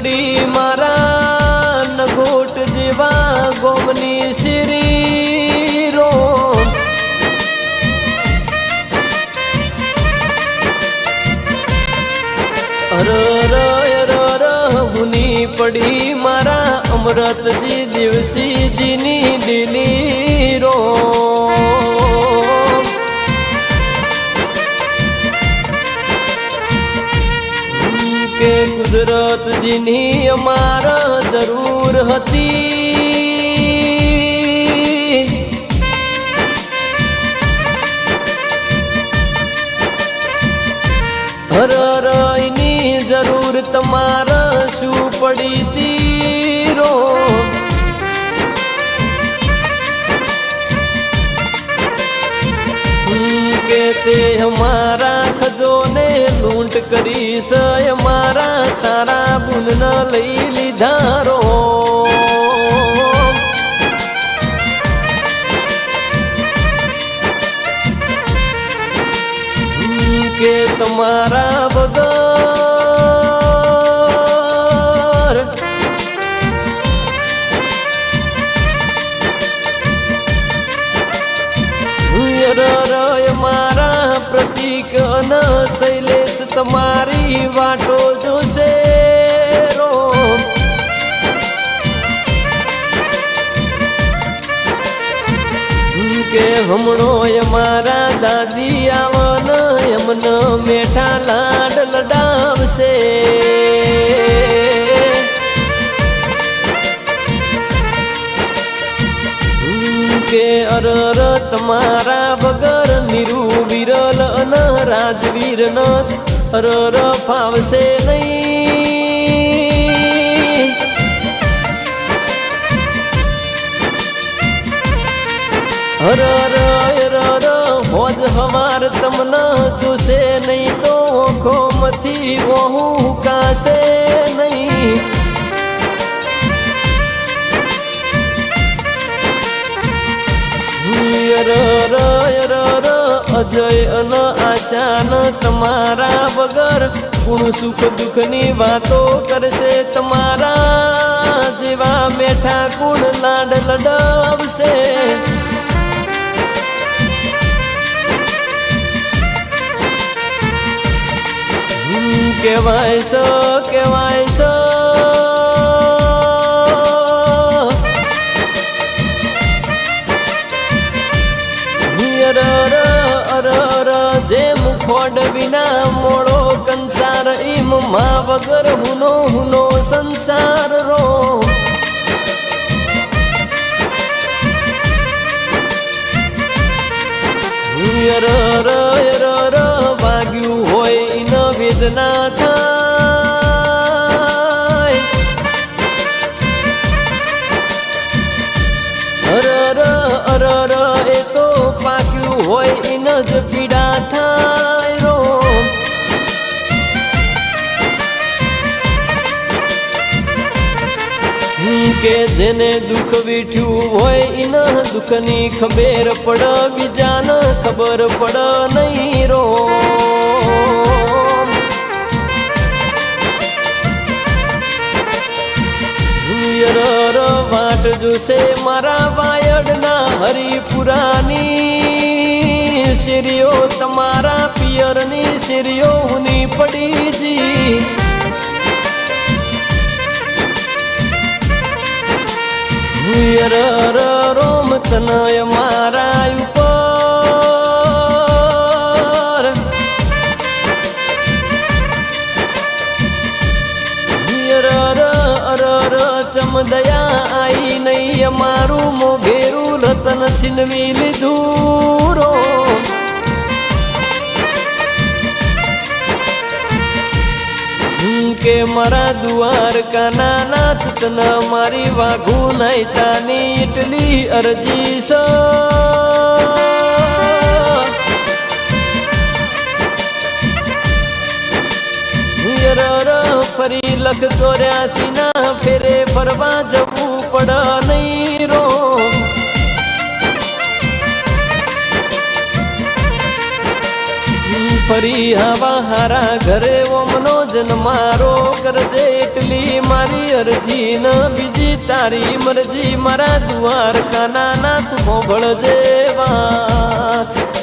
પડી મારા નગોટ જેવા ગોમની શ્રી અર ર ર ર હુની પડી મારા અમૃતજી દિવસીજીની કુદરતજીની અમાર જરૂર હતી. હર રયની જરૂર તમાર શું પડી તીરો? તે મારા ખજોને લૂંટ કરી છે મારા તારા બુન લઈ લીધા રો. શૈલેષ, તમારી વાટો જોશે કે હમણો એ મારા દાદી આવન એમને મેઠા લાડ લડાવશે. કે અરર, તમારા રાજવીર ન અરર ફાવશે નહીં. હર રો હોજ હવાર તમને જોશે નહીં તો ખોમથી ઓહું કાશે નહીં. અજય અન આશાન તમારા વગર ગુણ, સુખ, દુઃખની વાતો કરશે તમારા જેવા બેઠા ગુણ લાડ લડાવશે. કેવાય સ કેવાય સ. અરર અરર જેમ ખોડ વિના મોડો કંસાર, ઈમ મા વગર હુનો હુનો સંસાર રો. વાગ્યું હોય ઇન વેદના જેને દુઃખ વીઠ્યું હોય ઇન દુઃખની ખબેર પડ, બીજાને ખબર પડ નહીં રો. વાટ જોશે મારા વાયડના હરિપુરાની શેરીઓ, તમારા પિયરની શેરીઓ હુની પડી જી. યર રોમ તનય મારા ઉપર. યર અરર ચમદયા આઈ નહીં, અમારું મોઘેરું રતન છીનવી લીધું કે મારા દ્વારકાના નાથ તન મારી વાઘુ નાઈ તાની એટલી અરજી સ ફરી લખ દોર્યા ના ફેરે ફરવા જવું પડ નહીં. રો ફરી હવા હારા ઘરે ઓમનો જન્મારો કરજે એટલી મારી અરજી ન બીજી તારી મરજી મારા દ્વારકા નાથ મોભળજે વાત